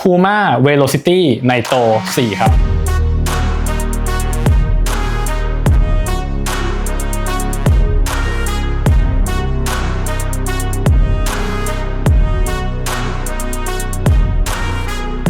Puma Velocity ในโต4ครับ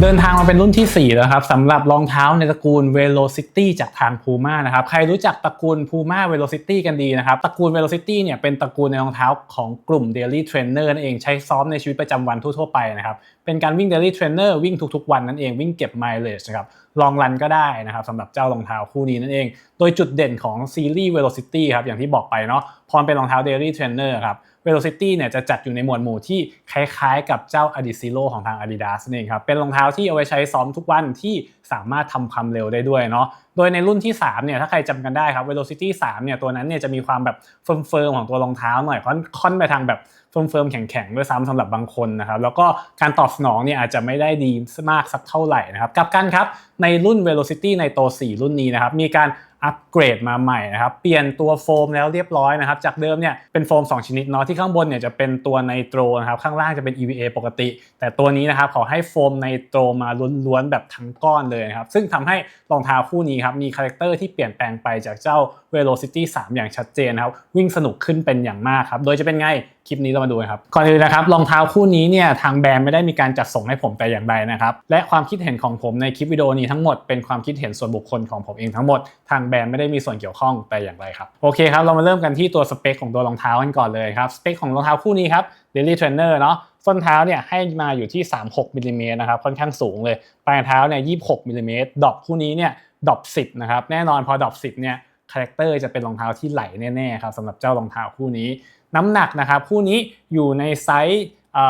เดินทางมาเป็นรุ่นที่ 4 แล้วครับสำหรับรองเท้าในตระกูล Velocity จากทาง Puma นะครับใครรู้จักตระกูล Puma Velocity กันดีนะครับตระกูล Velocity เนี่ยเป็นตระกูลในรองเท้าของกลุ่ม Daily Trainer นั่นเองใช้ซ้อมในชีวิตประจำวันทั่วๆไปนะครับเป็นการวิ่ง Daily Trainer วิ่งทุกๆ วันนั่นเองวิ่งเก็บ mileage นะครับลองรันก็ได้นะครับสำหรับเจ้ารองเท้าคู่นี้นั่นเอง โดยจุดเด่นของซีรีส์ Velocity ครับอย่างที่บอกไปเนาะพอมเป็นรองเท้า Daily Trainer ครับ Velocity เนี่ยจะจัดอยู่ในหมวดหมู่ที่คล้ายๆ กับเจ้า Adizero ของทาง Adidas นั่นเองครับเป็นรองเท้าที่เอาไว้ใช้ซ้อมทุกวันที่สามารถทำความเร็วได้ด้วยเนาะโดยในรุ่นที่3เนี่ยถ้าใครจำกันได้ครับ Velocity 3เนี่ยตัวนั้นเนี่ยจะมีความแบบเฟิร์มๆของตัวรองเท้าหน่อยค่อนไปทางแบบเฟิร์มๆแข็งๆด้วยซ้ำสำหรับบางคนนะครับแล้วก็การตอบสนองเนี่ยอาจจะไม่ได้ดีมากสักเท่าไหร่นะครับกลับกันครับในรุ่น Velocity ในตัว4รุ่นนี้นะครับมีการ อัปเกรดมาใหม่นะครับเปลี่ยนตัวโฟมแล้วเรียบร้อยนะครับจากเดิมเนี่ยเป็นโฟม 2 ชนิดเนาะที่ข้างบนเนี่ยจะเป็นตัวไนโตรนะครับข้างล่างจะเป็น EVA ปกติ แต่ตัวนี้นะครับขอให้โฟมไนโตรมาล้วนๆแบบทั้งก้อนเลยนะครับซึ่งทำให้รองเท้าคู่นี้ครับมีคาแรคเตอร์ที่เปลี่ยนแปลงไปจากเจ้า Velocity 3 อย่างชัดเจนนะครับวิ่งสนุกขึ้นเป็นอย่างมากครับโดยจะเป็นไงคลิปนี้เรามาดูกันครับก่อนอื่นนะครับรองเท้าคู่นี้เนี่ยทางแบรนด์ไม่ได้มีการจัดส่งให้ผมแต่อย่างใดนะครับและความคิดเห็นของผมในคลิปวิดีโอนี้ทั้งหมดเป็นความคิดเห็นส่วนบุคคลของผมเองทั้งหมดทางแบรนด์ไม่ได้มีส่วนเกี่ยวข้องแต่อย่างไรครับโอเคครับเรามาเริ่มกันที่ตัวสเปคของตัวรองเท้ากันก่อนเลยครับสเปคของรองเท้าคู่นี้ครับ Daily Trainer เนาะส้นเท้าเนี่ยให้มาอยู่ที่ 36มิลลิเมตรนะครับค่อนข้างสูงเลยปลายเท้าเนี่ย26มิลลิเมตรดอปคู่นี้เนี่ยดอป10นะครับแน่นอนพอดรอป10เนี่ย คาแรคเตอร์จะเป็นรองเท้าที่ไหลแน่ๆครับสำหรับเจ้ารองเท้าคู่นี้ น้ำหนักนะครับคู่นี้อยู่ในไซส์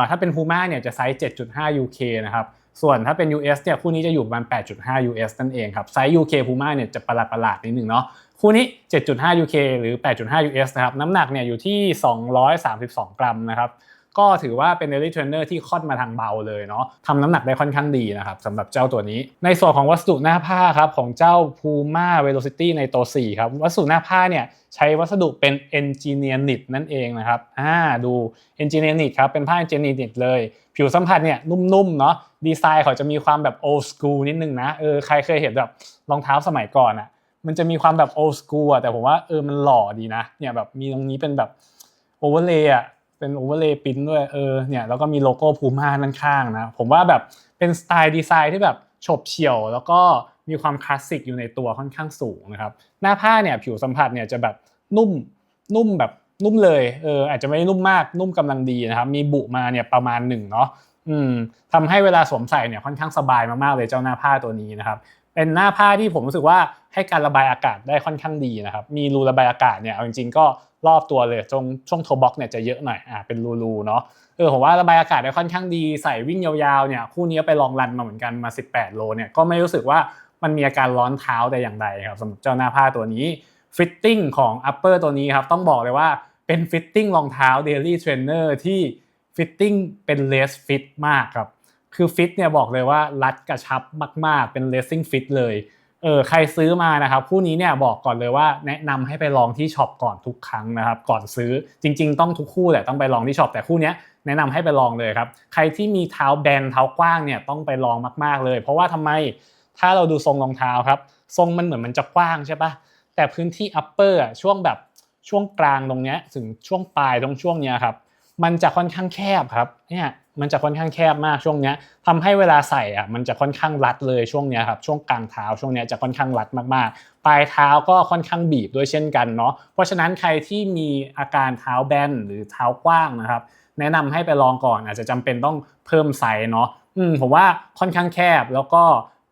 ถ้าเป็น Puma เนี่ยจะไซส์ 7.5 UK นะครับส่วนถ้าเป็น US เนี่ยคู่นี้จะอยู่ประมาณ 8.5 US นั่นเองครับไซส์ UK Puma เนี่ยจะประหลาดประหลาดๆนิดนึงเนาะคู่นี้ 7.5 UK หรือ 8.5 US นะครับน้ำหนักเนี่ยอยู่ที่ 232 กรัมนะครับ ก็ถือว่าเป็น Daily Trainer ที่ค่อนมาทางเบาเลยเนาะทำน้ำหนักได้ค่อนข้างดีนะครับสำหรับเจ้าตัวนี้ ในส่วนของวัสดุหน้าผ้าครับของเจ้า Puma Velocity ในตัว 4 ครับ วัสดุหน้าผ้าเนี่ยใช้วัสดุเป็น Engineer Knit นั่นเองนะครับอ่าดู Engineer Knit ครับเป็นผ้า Engineer Knit เลย ผิวสัมผัสเนี่ยนุ่มๆเนาะดีไซน์เขาจะมีความแบบ old school นิดนึงนะเออใครเคยเห็นแบบรองเท้าสมัยก่อนอะมันจะมีความแบบ old school อะแต่ผมว่าเออมันหล่อดีนะเนี่ยแบบมีตรงนี้เป็นแบบ overlay อะ เป็นโอเวอร์เลย์ปิ้นด้วยเออเนี่ยแล้วก็มีโลโก้พูม่าด้านข้างนะ ผมว่าแบบเป็นสไตล์ดีไซน์ที่แบบฉบเฉี่ยว แล้วก็มีความคลาสสิกอยู่ในตัวค่อนข้างสูงนะครับ หน้าผ้าเนี่ยผิวสัมผัสเนี่ยจะแบบนุ่มนุ่มแบบนุ่มเลยเอออาจจะไม่นุ่มมากนุ่มกำลังดีนะครับ มีบุมาเนี่ยประมาณหนึ่งเนาะอืมทำให้เวลาสวมใส่เนี่ยค่อนข้างสบายมากๆเลยเจ้าหน้าผ้าตัวนี้นะครับเป็นหน้าผ้าที่ผมรู้สึกว่าให้การระบายอากาศได้ค่อนข้างดีนะครับ มีรูระบายอากาศเนี่ยเอาจริงๆก็ รอบตัวเลยตรงช่วงโทบ็อกเนี่ยจะเยอะหน่อยอ่าเป็นรูๆเนาะเออผมว่าระบายอากาศได้ค่อนข้างดีใส่วิ่งยาวๆเนี่ยคู่นี้ไปลองรันมาเหมือนกันมา 18 โลเนี่ยก็ไม่รู้สึกว่ามันมีอาการร้อนเท้าแต่อย่างใดครับสำหรับเจ้าหน้าผ้าตัวนี้ฟิตติ้งของอัปเปอร์ตัวนี้ครับต้องบอกเลยว่าเป็นฟิตติ้งรองเท้า Daily Trainer ที่ฟิตติ้งเป็นเลสฟิตมากครับคือฟิตเนี่ยบอกเลยว่ารัดกระชับมากๆ เป็นเลสซิ่งฟิตเลย เออใครซื้อมานะครับคู่นี้เนี่ยบอกก่อนเลยว่าแนะนำให้ไปลองที่ช็อปก่อนทุกครั้งนะครับก่อนซื้อจริง ๆ ต้องทุกคู่แหละต้องไปลองที่ช็อปแต่คู่นี้แนะนำให้ไปลองเลยครับใครที่มีเท้าแบนเท้ากว้างเนี่ยต้องไปลองมากๆเลย เพราะว่าทำไมถ้าเราดูทรงรองเท้าครับทรงมันเหมือนมันจะกว้างใช่ปะแต่พื้นที่ upper อะช่วงแบบช่วงกลางตรงเนี้ยถึงช่วงปลายตรงช่วงเนี้ยครับมันจะค่อนข้างแคบครับเนี่ย มันจะค่อนข้างแคบมากช่วงเนี้ยทำให้เวลาใส่อะมันจะค่อนข้างรัดเลยช่วงเนี้ยครับช่วงกลางเท้าช่วงเนี้ยจะค่อนข้างรัดมากๆ ปลายเท้าก็ค่อนข้างบีบด้วยเช่นกันเนาะเพราะฉะนั้นใครที่มีอาการเท้าแบนหรือเท้ากว้างนะครับแนะนำให้ไปลองก่อนอาจจะจำเป็นต้องเพิ่มไซส์เนาะอืมผมว่าค่อนข้างแคบแล้วก็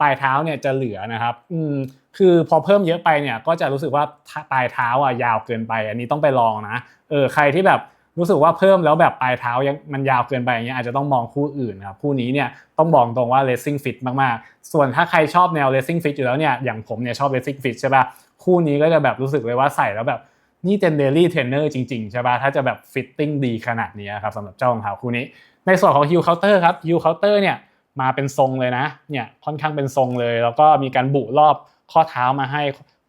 ปลายเท้าเนี่ยจะเหลือนะครับอืมคือพอเพิ่มเยอะไปเนี่ยก็จะรู้สึกว่าปลายเท้าอะยาวเกินไป อันนี้ต้องไปลองนะเออใครที่แบบ รู้สึกว่าเพิ่มแล้วแบบปลายเท้ายังมันยาวเกินไปอย่างเงี้ยอาจจะต้องมองคู่อื่นครับคู่นี้เนี่ยต้องบอกตรงว่า racing fit มากๆ ส่วนถ้าใครชอบแนว racing fit อยู่แล้วเนี่ยอย่างผมเนี่ยชอบ racing fit ใช่ป่ะคู่นี้ก็จะแบบรู้สึกเลยว่าใส่แล้วแบบนี่เป็น daily trainer จริงๆ ใช่ป่ะถ้าจะแบบ fitting ดีขนาดนี้ครับสำหรับเจ้ารองเท้าคู่นี้ ในส่วนของ heel counter ครับ heel counter เนี่ยมาเป็นทรงเลยนะเนี่ยค่อนข้างเป็นทรงเลย แล้วก็มีการบุรอบข้อเท้ามาให้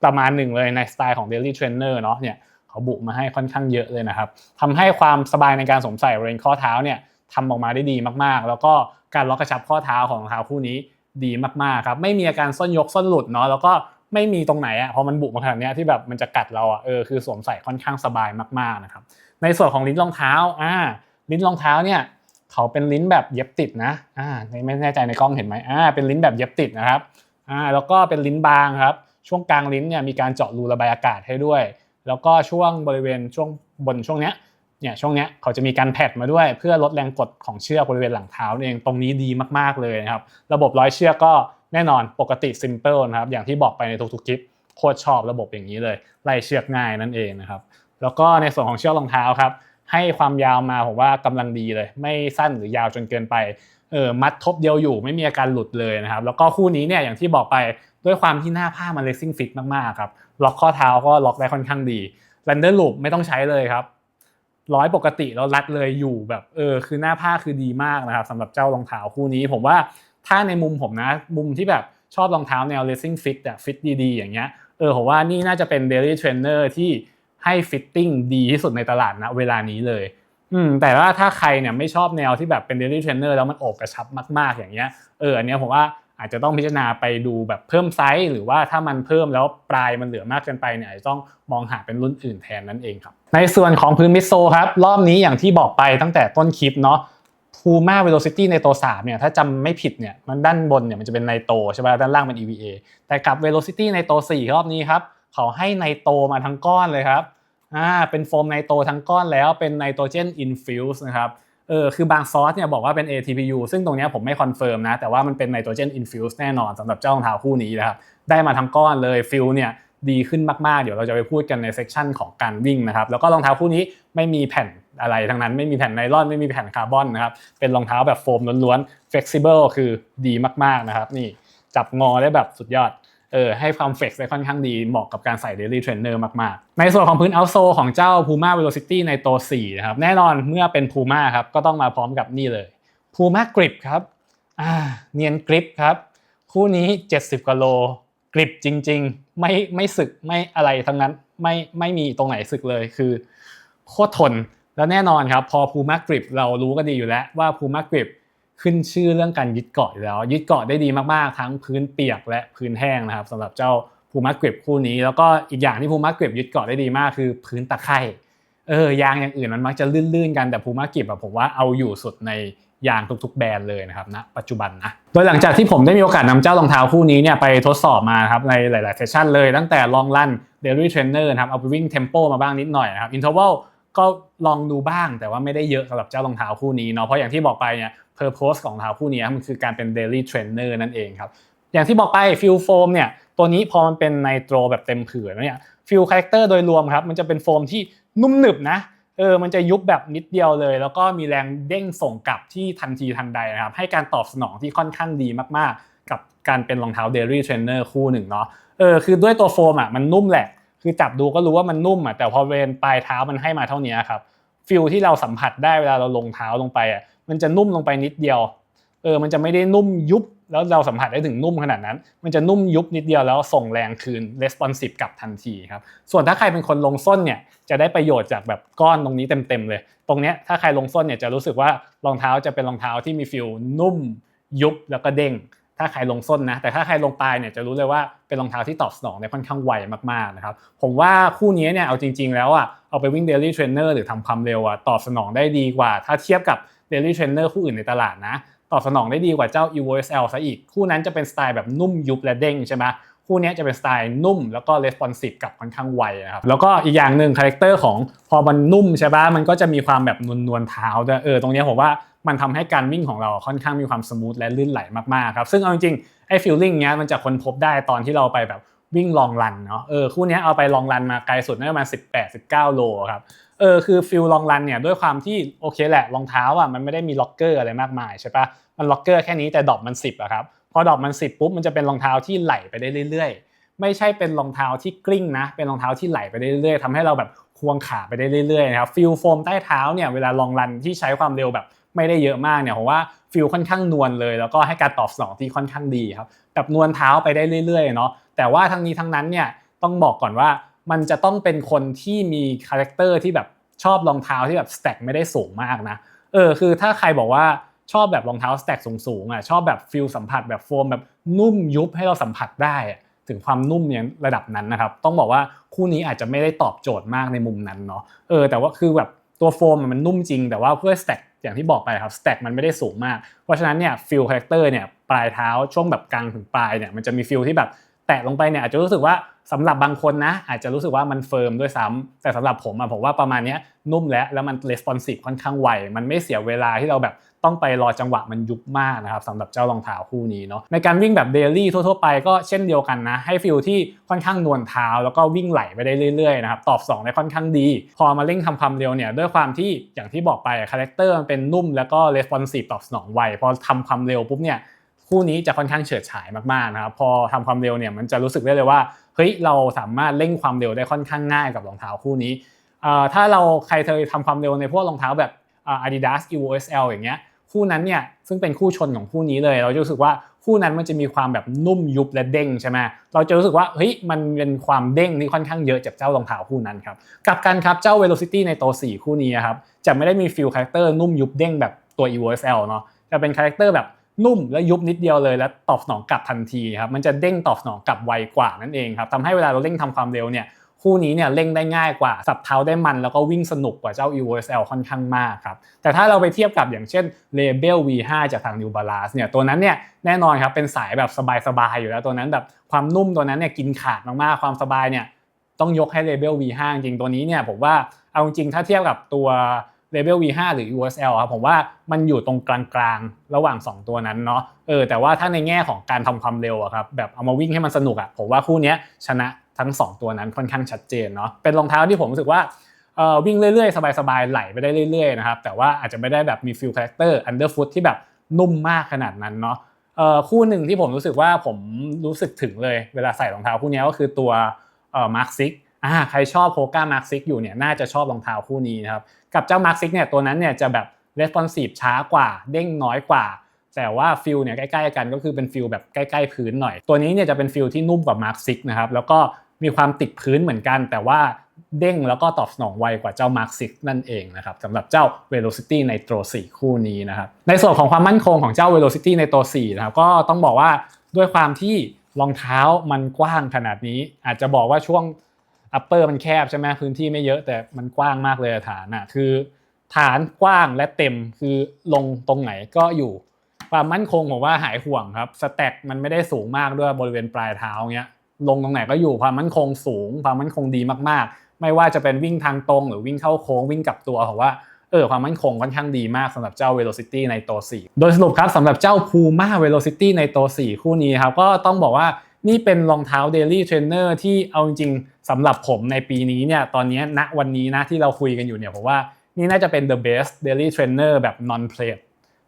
ประมาณหนึ่งเลยในสไตล์ของ daily trainer เนาะเนี่ย เขาบุมาให้ค่อนข้างเยอะเลยนะครับทำให้ความสบายในการสวมใส่บริเวณข้อเท้าเนี่ยทำออกมาได้ดีมากๆ แล้วก็การล็อกกระชับข้อเท้าของรองเท้าคู่นี้ดีมากๆครับไม่มีอาการส้นยกส้นหลุดเนาะแล้วก็ไม่มีตรงไหนอะพอมันบุกมาขนาดนี้ที่แบบมันจะกัดเราอะเออคือสวมใส่ค่อนข้างสบายมากๆนะครับในส่วนของลิ้นรองเท้าอ่าลิ้นรองเท้าเนี่ยเขาเป็นลิ้นแบบเย็บติดนะอ่าไม่แน่ใจในกล้องเห็นไหมอ่าเป็นลิ้นแบบเย็บติดนะครับอ่าแล้วก็เป็นลิ้นบางครับช่วงกลางลิ้นเนี่ยมีการเจาะรูระบายอากาศให้ด้วย แล้วก็ช่วงบริเวณช่วงบนช่วงเนี้ยเนี่ยช่วงเนี้ยเขาจะมีการแพดมาด้วย เพื่อลดแรงกดของเชือกบริเวณหลังเท้าเองตรงนี้ดีมากๆเลยนะครับ ระบบร้อยเชือกก็แน่นอนปกติ simple นะครับอย่างที่บอกไปในทุกๆคลิปโคตรชอบระบบอย่างนี้เลยไล่เชือกง่ายนั่นเองนะครับ แล้วก็ในส่วนของเชือกรองเท้าครับให้ความยาวมาผมว่ากำลังดีเลย ไม่สั้นหรือยาวจนเกินไปเออมัดทบเดียวอยู่ไม่มีอาการหลุดเลยนะครับ แล้วก็คู่นี้เนี่ยอย่างที่บอกไป ด้วยความที่หน้าผ้ามันเลสซิ่งฟิตมากๆครับล็อกข้อเท้าก็ล็อกได้ค่อนข้างดีแลนเดอร์ลูปไม่ต้องใช้เลยครับร้อยปกติแล้วรัดเลยอยู่แบบเออคือหน้าผ้าคือดีมากนะครับสำหรับเจ้ารองเท้าคู่นี้ ผมว่าถ้าในมุมผมนะมุมที่แบบชอบรองเท้าแนว racing fit อะฟิตดีๆอย่างเงี้ยเออผมว่านี่น่าจะเป็น daily trainer ที่ให้ฟิตติ้งดีที่สุดในตลาดนะเวลานี้เลยอืมแต่ว่าถ้าใครเนี่ยไม่ชอบแนวที่แบบเป็น daily trainer แล้วมันโอบกระชับมาก ๆ อย่างเงี้ยเอออันเนี้ยผมว่า อาจจะต้องพิจารณาไปดูแบบเพิ่มไซส์ หรือว่าถ้ามันเพิ่มแล้วปลายมันเหลือมากเกินไปเนี่ยอาจจะต้องมองหาเป็นรุ่นอื่นแทนนั่นเองครับ ในส่วนของพื้นมิโซครับ รอบนี้อย่างที่บอกไปตั้งแต่ต้นคลิปเนาะ Puma Velocity ในโต3เนี่ยถ้าจำไม่ผิดเนี่ยมันด้านบนเนี่ยมันจะเป็นไนโตใช่ป่ะด้านล่างเป็น EVA แต่กับ Velocity ในโต4รอบนี้ครับเขาให้ไนโตมาทั้งก้อนเลยครับอ่าเป็นโฟมไนโตทั้งก้อนแล้วเป็นไนโตรเจนอินฟิวส์นะครับ เออคือบางซอสเนี่ยบอกว่าเป็น ATPU ซึ่งตรงนี้ผมไม่คอนเฟิร์มนะ แต่ว่ามันเป็นไนโตรเจนอินฟิวส์แน่นอนสำหรับเจ้ารองเท้าคู่นี้นะครับ ได้มาทั้งก้อนเลยฟิลเนี่ยดีขึ้นมาก ๆ เดี๋ยวเราจะไปพูดกันในเซกชันของการวิ่งนะครับ แล้วก็รองเท้าคู่นี้ไม่มีแผ่นอะไรทั้งนั้น ไม่มีแผ่นไนลอน ไม่มีแผ่นคาร์บอนนะครับ เป็นรองเท้าแบบโฟมล้วนๆ flexible คือดีมาก ๆ นะครับ นี่จับงอได้แบบสุดยอด เออให้ความเฟกซ์ได้ค่อนข้างดีเหมาะกับการใส่ daily trainer มาก ๆ ในส่วนของพื้น outsole ของเจ้า Puma Velocity ในตัว4นะครับแน่นอนเมื่อเป็น Puma ครับก็ต้องมาพร้อมกับนี่เลย Puma Grip ครับอ่าเนียนกริปครับ คู่นี้ 70กิโลกริปจริง ๆ ไม่ไม่สึกไม่อะไรทั้งนั้นไม่ไม่มีตรงไหนสึกเลยคือโคตรทนแล้วแน่นอนครับพอ Puma Grip เรารู้กันดีอยู่แล้วว่า Puma Grip ขึ้นชื่อเรื่องการยึดเกาะอยู่แล้ว ยึดเกาะได้ดีมากๆ ทั้งพื้นเปียกและพื้นแห้งนะครับสำหรับเจ้า Puma Grip คู่นี้ แล้วก็อีกอย่างที่ Puma Grip ยึดเกาะได้ดีมากคือพื้นตะไคร่เออยางอย่างอื่นมันมักจะลื่นๆกันแต่ Puma Grip อะผมว่าเอาอยู่สุดในยางทุกๆแบรนด์เลยนะครับณปัจจุบันนะโดยหลังจากที่ผมได้มีโอกาสนำเจ้ารองเท้าคู่นี้เนี่ยไปทดสอบมาครับในหลายๆเซสชันเลยตั้งแต่ลองรัน daily trainer นะครับเอาไปวิ่งเทมโปมาบ้างนิดหน่อยนะครับ interval ก็ลองดูบ้างแต่ว่าไม่ได้เยอะสำหรับเจ้ารองเท้าคู่นี้เนาะเพราะอย่างที่บอกไปเนี่ย purpose ของรองเท้าคู่นี้มันคือการเป็น daily trainer นั่นเองครับอย่างที่บอกไปฟิลโฟมเนี่ยตัวนี้พอมันเป็นไนโตรแบบเต็มผืนเนี่ยฟิลคาแรคเตอร์โดยรวมครับมันจะเป็นโฟมที่นุ่มหนึบนะเออมันจะยุบแบบนิดเดียวเลย แล้วก็มีแรงเด้งส่งกลับที่ทันทีทันใดนะครับให้การตอบสนองที่ค่อนข้างดีมากๆ กับการเป็นรองเท้า daily trainer คู่หนึ่งเนาะเออคือด้วยตัวโฟมอะมันนุ่มแหละ คือจับดูก็รู้ว่ามันนุ่มอะแต่พอเวนปลายเท้ามันให้มาเท่านี้ครับฟิลที่เราสัมผัสได้เวลาเราลงเท้าลงไปอะ มันจะนุ่มลงไปนิดเดียวเออมันจะไม่ได้นุ่มยุบแล้วเราสัมผัสได้ถึงนุ่มขนาดนั้น มันจะนุ่มยุบนิดเดียวแล้วส่งแรงคืน responsive กลับทันทีครับส่วนถ้าใครเป็นคนลงส้นเนี่ยจะได้ประโยชน์จากแบบก้อนตรงนี้เต็มๆเลย ตรงเนี้ยถ้าใครลงส้นเนี่ยจะรู้สึกว่ารองเท้าจะเป็นรองเท้าที่มีฟิลนุ่มยุบแล้วก็เด้ง ถ้าใครลงส้นนะ แต่ถ้าใครลงปลายเนี่ยจะรู้เลยว่าเป็นรองเท้าที่ตอบสนองได้ค่อนข้างไวมากๆนะครับผมว่าคู่นี้เนี่ยเอาจริง ๆ แล้วอะเอาไปวิ่ง daily trainer หรือทำความเร็วอะตอบสนองได้ดีกว่า ถ้าเทียบกับ daily trainer คู่อื่นในตลาดนะ ตอบสนองได้ดีกว่าเจ้า evo sl ซะอีก คู่นั้นจะเป็นสไตล์แบบนุ่มยุบและเด้งใช่ไหมคู่นี้จะเป็นสไตล์นุ่มแล้วก็ responsive กับค่อนข้างไวนะครับแล้วก็อีกอย่างหนึ่งคาแรคเตอร์ของพอมันนุ่มใช่ปะมันก็จะมีความแบบนวลๆเท้าเออตรงนี้ผมว่ามันทำให้การวิ่งของเราค่อนข้างมีความสมูทและลื่นไหลมากๆครับซึ่งเอาจริงๆไอ้ฟีลลิ่งเนี้ยมันจะค้นพบได้ตอนที่เราไปแบบวิ่งลองรันเนาะเออคู่นี้เอาไปลองรันมาไกลสุดน่าจะประมาณ18 19 โลครับ เออคือฟิลลองรันเนี่ยด้วยความที่โอเคแหละรองเท้าอะมันไม่ได้มีล็อกเกอร์อะไรมากมายใช่ปะมันล็อกเกอร์แค่นี้แต่ดอปมัน10อะครับพอดอปมัน10ปุ๊บมันจะเป็นรองเท้าที่ไหลไปได้เรื่อย ๆ ไม่ใช่เป็นรองเท้าที่กลิ้งนะ เป็นรองเท้าที่ไหลไปได้เรื่อยๆทำให้เราแบบควงขาไปได้เรื่อยๆนะครับฟิลโฟมใต้เท้าเนี่ยเวลาลองรันที่ใช้ความเร็วแบบไม่ได้เยอะมากเนี่ยผมว่าฟิลค่อนข้างนวลเลย แล้วก็ให้การตอบสนองที่ค่อนข้างดีครับแบบนวลเท้าไปได้เรื่อยๆเนาะแต่ว่าทั้งนี้ทั้งนั้นเนี่ยต้องบอกก่อนว่า มันจะต้องเป็นคนที่มีคาแรคเตอร์ที่แบบชอบรองเท้าที่แบบสแต็กไม่ได้สูงมากนะเออคือถ้าใครบอกว่าชอบแบบรองเท้าสแต็กสูงๆอะชอบแบบฟิลสัมผัสแบบโฟมแบบนุ่มยุบให้เราสัมผัสได้อะถึงความนุ่มอย่างระดับนั้นนะครับ ต้องบอกว่าคู่นี้อาจจะไม่ได้ตอบโจทย์มากในมุมนั้นเนาะเออแต่ว่าคือแบบตัวโฟมมันนุ่มจริง แต่ว่าเพื่อสแต็กอย่างที่บอกไปครับสแต็กมันไม่ได้สูงมาก เพราะฉะนั้นเนี่ยฟิลคาแรคเตอร์เนี่ยปลายเท้าช่วงแบบกลางถึงปลายเนี่ยมันจะมีฟิลที่แบบ แตะลงไปเนี่ยอาจจะรู้สึกว่าสำหรับบางคนนะอาจจะรู้สึกว่ามันเฟิร์มด้วยซ้ำแต่สำหรับผมอะผมว่าประมาณนี้นุ่มแล้วแล้วมันレスปอนซีฟค่อนข้างไวมันไม่เสียเวลาที่เราแบบต้องไปรอจังหวะมันยุบมากนะครับสำหรับเจ้ารองเท้าคู่นี้เนาะในการวิ่งแบบเดลี่ทั่วๆไปก็เช่นเดียวกันนะ ให้ฟิลที่ค่อนข้างนวลเท้า แล้วก็วิ่งไหลไปได้เรื่อยๆนะครับตอบ 2 ได้ค่อนข้างดี พอมาเร่งทำความเร็วเนี่ยด้วยความที่อย่างที่บอกไปคาแรคเตอร์มันเป็นนุ่มแล้วก็レスปอนซีฟตอบสนองไวพอทำความเร็วปุ๊บเนี่ย คู่นี้จะค่อนข้างเฉิดฉายมากๆนะครับพอทำความเร็วเนี่ยมันจะรู้สึกได้เลยว่าเฮ้ยเราสามารถเร่งความเร็วได้ค่อนข้างง่ายกับรองเท้าคู่นี้ถ้าเราใครเคยทำความเร็วในพวกรองเท้าแบบ Adidas Evo SL อย่างเงี้ยคู่นั้นเนี่ยซึ่งเป็นคู่ชนของคู่นี้เลย เราจะรู้สึกว่าคู่นั้นมันจะมีความแบบนุ่มยุบและเด้งใช่ไหมเราจะรู้สึกว่าเฮ้ยมันเป็นความเด้งที่ค่อนข้างเยอะจากเจ้ารองเท้าคู่นั้นครับกับกันครับเจ้า Velocity ในตัว4คู่นี้ครับจะไม่ได้มีฟิลคาแรคเตอร์นุ่มยุบเด้งแบบตัว Evo SL เนาะจะเป็นคาแรคเตอร์แบบ นุ่มและยุบนิดเดียวเลยแล้วตอบสนองกลับทันทีครับมันจะเด้งตอบสนองกลับไวกว่านั่นเองครับทำให้เวลาเราเร่งทำความเร็วเนี่ยคู่นี้เนี่ยเร่งได้ง่ายกว่า สับเท้าได้มันแล้วก็วิ่งสนุกกว่าเจ้า Evo SL ค่อนข้างมากครับ แต่ถ้าเราไปเทียบกับอย่างเช่น Label V5 จากทาง New Balance เนี่ยตัวนั้นเนี่ยแน่นอนครับเป็นสายแบบสบายๆอยู่แล้วตัวนั้นแบบความนุ่มตัวนั้นเนี่ยกินขาดมากๆ ความสบายเนี่ยต้องยกให้ Label V5 จริงตัวนี้เนี่ยผมว่าเอาจริงถ้าเทียบกับตัว Level V5 หรือ USL ครับผมว่ามันอยู่ตรงกลางๆ ระหว่าง 2 ตัวนั้นเนาะเออแต่ว่าถ้าในแง่ของการทำความเร็วอะครับแบบเอามาวิ่งให้มันสนุกอะผมว่าคู่นี้ชนะทั้ง 2 ตัวนั้นค่อนข้างชัดเจนเนาะเป็นรองเท้าที่ผมรู้สึกว่าเออวิ่งเรื่อยๆ สบายๆ ไหลไปได้เรื่อยๆนะครับแต่ว่าอาจจะไม่ได้แบบมีฟิลคาแรคเตอร์อันเดอร์ฟุตที่แบบนุ่มมากขนาดนั้นเนาะเออคู่หนึ่งที่ผมรู้สึกว่าผมรู้สึกถึงเลยเวลาใส่รองเท้าคู่นี้ก็คือตัวเออมาร์คซิก อ่าใครชอบโพก้ามาร์คซิกอยู่เนี่ยน่าจะชอบรองเท้าคู่นี้นะครับกับเจ้ามาร์คซิกเนี่ยตัวนั้นเนี่ยจะแบบレスปอนซีฟช้ากว่าเด้งน้อยกว่า แต่ว่าฟิลเนี่ยใกล้ๆกันก็คือเป็นฟิลแบบใกล้ๆพื้นหน่อย ตัวนี้เนี่ยจะเป็นฟิลที่นุ่มกว่ามาร์คซิกนะครับแล้วก็มีความติดพื้นเหมือนกัน แต่ว่าเด้งแล้วก็ตอบสนองไวกว่าเจ้า Mark 6นั่นเองนะครับสำหรับเจ้า Velocity Nitro 4 คู่นี้นะครับในส่วนของความมั่นคงของเจ้า Velocity Nitro 4นะครับก็ต้องบอกว่าด้วยความที่รองเท้ามันกว้างขนาดนี้ อาจจะบอกว่าช่วง upper มันแคบใช่ไหมพื้นที่ไม่เยอะแต่มันกว้างมากเลยฐานอะคือ ฐานกว้างและเต็มคือลงตรงไหนก็อยู่ความมั่นคงผมว่าหายห่วงครับสแต็กมันไม่ได้สูงมากด้วยบริเวณปลายเท้าเงี้ยลงตรงไหนก็อยู่ความมั่นคงสูง ความมั่นคงดีมากๆ ไม่ว่าจะเป็นวิ่งทางตรง หรือวิ่งเข้าโค้งวิ่งกลับตัวผมว่าเออความมั่นคงค่อนข้างดีมากสำหรับเจ้า Velocity ในตัว4โดยสรุปครับสำหรับเจ้า Puma Velocity ในตัว4คู่นี้ครับก็ต้องบอกว่า นี่เป็นรองเท้า Daily Trainer ที่เอาจริงๆสำหรับผมในปีนี้เนี่ยตอนนี้ณวันนี้นะที่เราคุยกันอยู่เนี่ยผมว่านี่น่าจะเป็น the best daily trainer แบบ non plate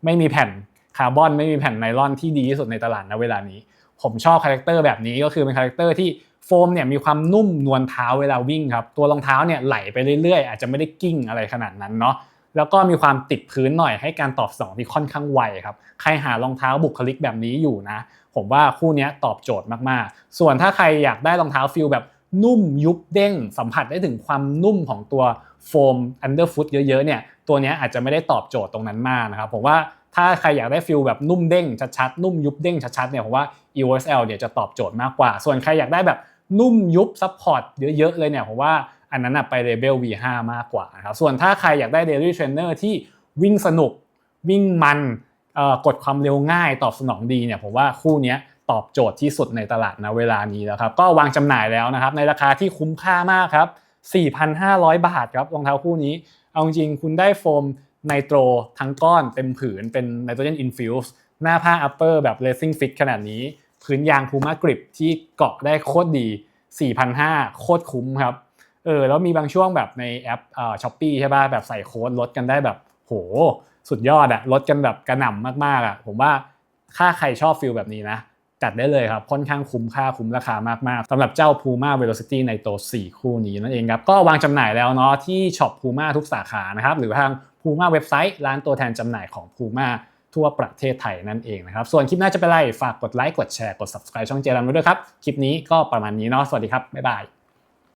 ไม่มีแผ่นคาร์บอนไม่มีแผ่นไนลอนที่ดีที่สุดในตลาดณเวลานี้ ผมชอบคาแรคเตอร์แบบนี้ก็คือเป็นคาแรคเตอร์ที่โฟมเนี่ยมีความนุ่มนวลเท้าเวลาวิ่งครับ ตัวรองเท้าเนี่ยไหลไปเรื่อยๆ อาจจะไม่ได้กิ้งอะไรขนาดนั้นเนาะ แล้วก็มีความติดพื้นหน่อยให้การตอบสนองที่ค่อนข้างไวครับ ใครหารองเท้าบุคลิกแบบนี้อยู่นะ ผมว่าคู่นี้ตอบโจทย์มากๆ ส่วนถ้าใครอยากได้รองเท้าฟิลแบบนุ่มยุบเด้ง สัมผัสได้ถึงความนุ่มของตัวโฟมอันเดอร์ฟุตเยอะๆเนี่ยตัวนี้อาจจะไม่ได้ตอบโจทย์ตรงนั้นมากนะครับผมว่าถ้าใครอยากได้ฟิลแบบนุ่มเด้งชัดๆนุ่มยุบเด้งชัดๆเนี่ยผมว่า EOSL เนี่ยจะตอบโจทย์มากกว่า ส่วนใครอยากได้แบบนุ่มยุบซัพพอร์ตเยอะๆเลยเนี่ยผมว่า อันนั้นไปเลเบล V5 มากกว่านะครับส่วนถ้าใครอยากได้ Daily Trainer ที่วิ่งสนุกวิ่งมันกดความเร็วง่ายตอบสนองดีเนี่ยผมว่าคู่นี้ตอบโจทย์ที่สุดในตลาดนะเวลานี้แล้วครับก็วางจำหน่ายแล้วนะครับในราคาที่คุ้มค่ามากครับ 4,500 บาทครับรองเท้าคู่นี้ เอาจริงคุณได้โฟมไนโตรทั้งก้อนเต็มผืนเป็นไนโตรเจนอินฟิวส์หน้าผ้าอัปเปอร์แบบเลสซิ่งฟิตขนาดนี้ พื้นยางพูม่ากริปที่เกาะได้โคตรดี 4,500 โคตรคุ้มครับ เออแล้วมีบางช่วงแบบในแอปเอ่อช้อปปี้ใช่ป่ะแบบใส่โค้ดลดกันได้แบบโหสุดยอดอะลดกันแบบกระหน่ำมากๆอะผมว่าถ้าใครชอบฟิลแบบนี้นะ จัดได้เลยครับ ค่อนข้างคุ้มค่าคุ้มราคามากๆสำหรับเจ้า Puma Velocity ในตัว4คู่นี้นั่นเองครับ ก็วางจำหน่ายแล้วเนาะที่ช็อป Puma ทุกสาขานะครับ หรือทาง Puma เว็บไซต์ร้านตัวแทนจำหน่ายของ Puma ทั่วประเทศไทยนั่นเองนะครับ ส่วนคลิปหน้าจะเป็นไร ฝากกดไลค์กดแชร์กด subscribe ช่องเจรันไว้ด้วยครับ คลิปนี้ก็ประมาณนี้เนาะสวัสดีครับบ๊ายบาย